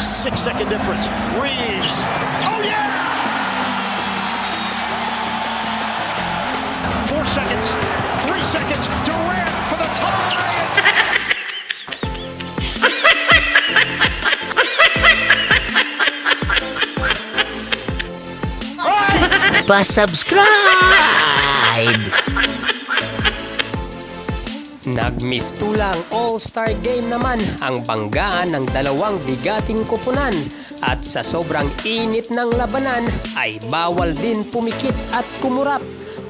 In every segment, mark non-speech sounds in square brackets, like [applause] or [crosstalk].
Six second difference. Reeves. Oh, yeah! Four seconds. Three seconds. Durant for the tie. [laughs] Pa-subscribe! Nagmistulang All-Star Game naman ang banggaan ng dalawang bigating kupunan at sa sobrang init ng labanan ay bawal din pumikit at kumurap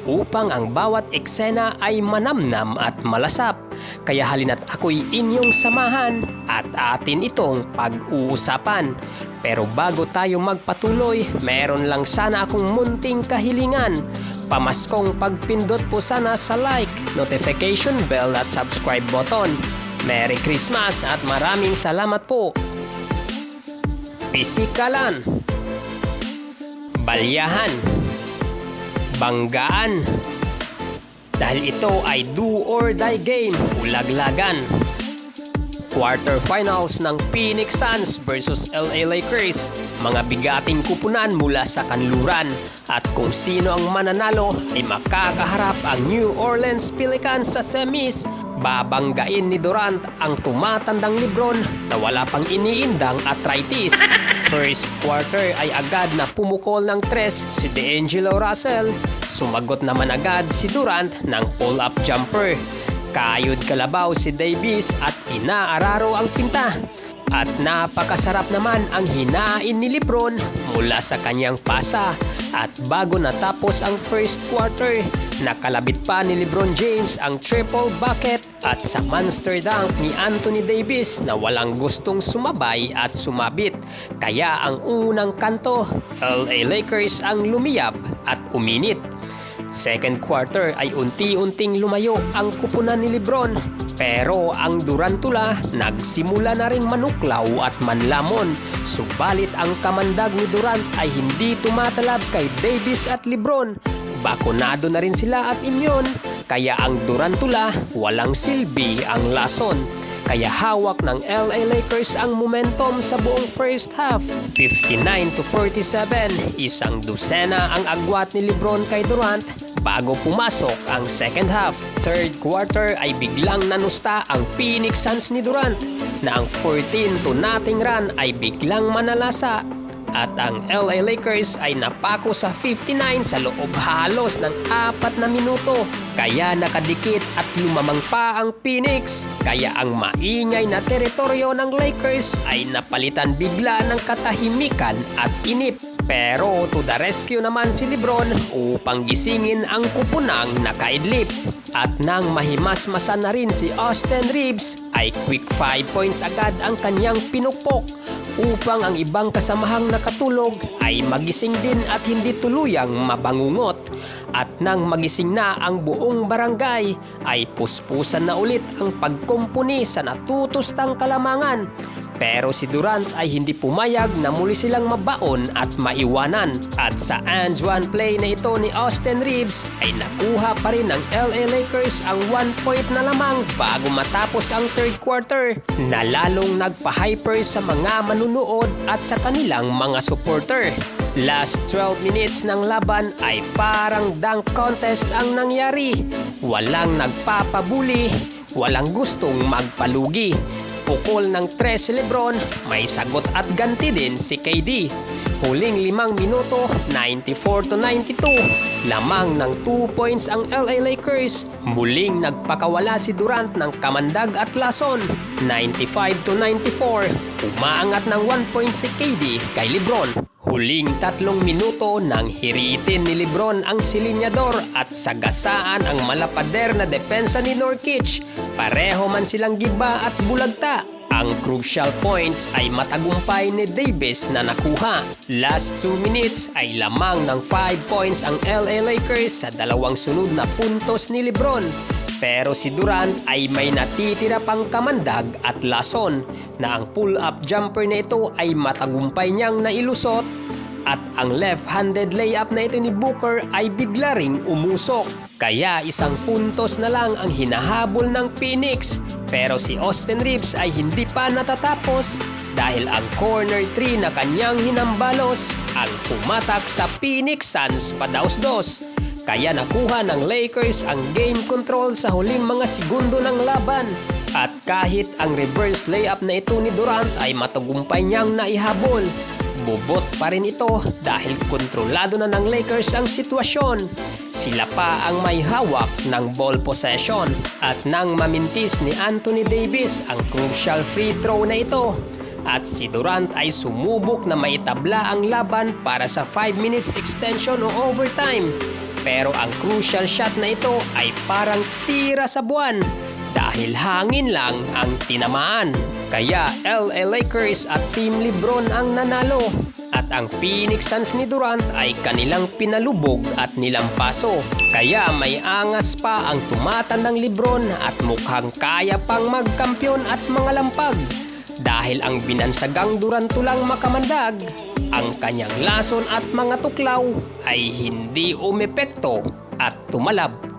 upang ang bawat eksena ay manamnam at malasap. Kaya halina't ako'y inyong samahan at atin itong pag-uusapan. Pero bago tayo magpatuloy, meron lang sana akong munting kahilingan. Pamaskong pagpindot po sana sa like, notification bell at subscribe button. Merry Christmas at maraming salamat po. Pisikalan. Balyahan. Banggaan. Dahil ito ay do or die game, ulaglagan Quarterfinals ng Phoenix Suns versus LA Lakers. Mga bigating kupunan mula sa kanluran. At kung sino ang mananalo ay makakaharap ang New Orleans Pelicans sa semis. Babanggain ni Durant ang tumatandang Lebron na wala pang iniindang arthritis. First quarter ay agad na pumukol ng tres si D'Angelo Russell. Sumagot naman agad si Durant ng pull-up jumper. Kayod kalabaw si Davis at inaararo ang pinta. At napakasarap naman ang hinain ni Lebron mula sa kanyang pasa. At bago natapos ang first quarter, nakalabit pa ni Lebron James ang triple bucket at sa monster dunk ni Anthony Davis na walang gustong sumabay at sumabit. Kaya ang unang kanto, LA Lakers ang lumiyab at uminit. Second quarter ay unti-unting lumayo ang kupunan ni Lebron. Pero ang Durantula nagsimula na ring manuklaw at manlamon. Subalit ang kamandag ni Durant ay hindi tumatalab kay Davis at Lebron. Bakunado na rin sila at imyon kaya ang Durantula walang silbi ang lason kaya hawak ng LA Lakers ang momentum sa buong first half. 59 to 47, isang dosena ang agwat ni Lebron kay Durant bago pumasok ang second half. Third quarter ay biglang nanusta ang Phoenix Suns ni Durant na ang 14 to nothing run ay biglang manalasa at ang LA Lakers ay napako sa 59 sa loob halos ng apat na minuto. Kaya nakadikit at lumamang pa ang Phoenix. Kaya ang maingay na teritoryo ng Lakers ay napalitan bigla ng katahimikan at inip. Pero to the rescue naman si Lebron upang gisingin ang kupunang nakaidlip. At nang mahimasmasan na rin si Austin Reeves ay quick 5 points agad ang kanyang pinukpok upang ang ibang kasamahang nakatulog ay magising din at hindi tuluyang mabangungot. At nang magising na ang buong barangay ay puspusan na ulit ang pagkumpuni sa natutustang kalamangan. Pero si Durant ay hindi pumayag na muli silang mabaon at maiwanan. At sa and one play na ito ni Austin Reeves ay nakuha pa rin ng LA Lakers ang one point na lamang bago matapos ang third quarter na lalong nagpa-hyper sa mga manunood at sa kanilang mga supporter. Last 12 minutes ng laban ay parang dunk contest ang nangyari. Walang nagpapabuli, walang gustong magpalugi pukol ng 3 si Lebron, may sagot at ganti din si KD. Huling limang minuto, 94 to 92. Lamang ng 2 points ang LA Lakers. Muling nagpakawala si Durant ng kamandag at lason. 95 to 94. Umaangat ng 1 point si KD kay Lebron. Huling tatlong minuto nang hiritin ni Lebron ang silinyador at sagasaan ang malapader na depensa ni Norkic. Pareho man silang giba at bulagta. Ang crucial points ay matagumpay ni Davis na nakuha. Last 2 minutes ay lamang ng 5 points ang LA Lakers sa dalawang sunod na puntos ni Lebron. Pero si Durant ay may natitira pang kamandag at lason na ang pull-up jumper na ito ay matagumpay niyang nailusot at ang left-handed layup na ito ni Booker ay bigla ring umusok. Kaya isang puntos na lang ang hinahabol ng Phoenix Pero si Austin Reeves ay hindi pa natatapos dahil ang corner 3 na kanyang hinambalos ang pumatak sa Phoenix Suns padaos-dos. Kaya nakuha ng Lakers ang game control sa huling mga segundo ng laban. At kahit ang reverse layup na ito ni Durant ay matagumpay niyang naihabol, bubot pa rin ito dahil kontrolado na ng Lakers ang sitwasyon. Sila pa ang may hawak ng ball possession at nang mamintis ni Anthony Davis ang crucial free throw na ito. At si Durant ay sumubok na maitabla ang laban para sa 5 minutes extension o overtime. Pero ang crucial shot na ito ay parang tira sa buwan dahil hangin lang ang tinamaan. Kaya LA Lakers at Team Lebron ang nanalo. At ang Phoenix Suns ni Durant ay kanilang pinalubog at nilampaso. Kaya may angas pa ang tumatandang Lebron at mukhang kaya pang magkampiyon at mga lampag. Dahil ang binansagang Duranto lang makamandag, ang kanyang lason at mga tuklaw ay hindi umepekto at tumalab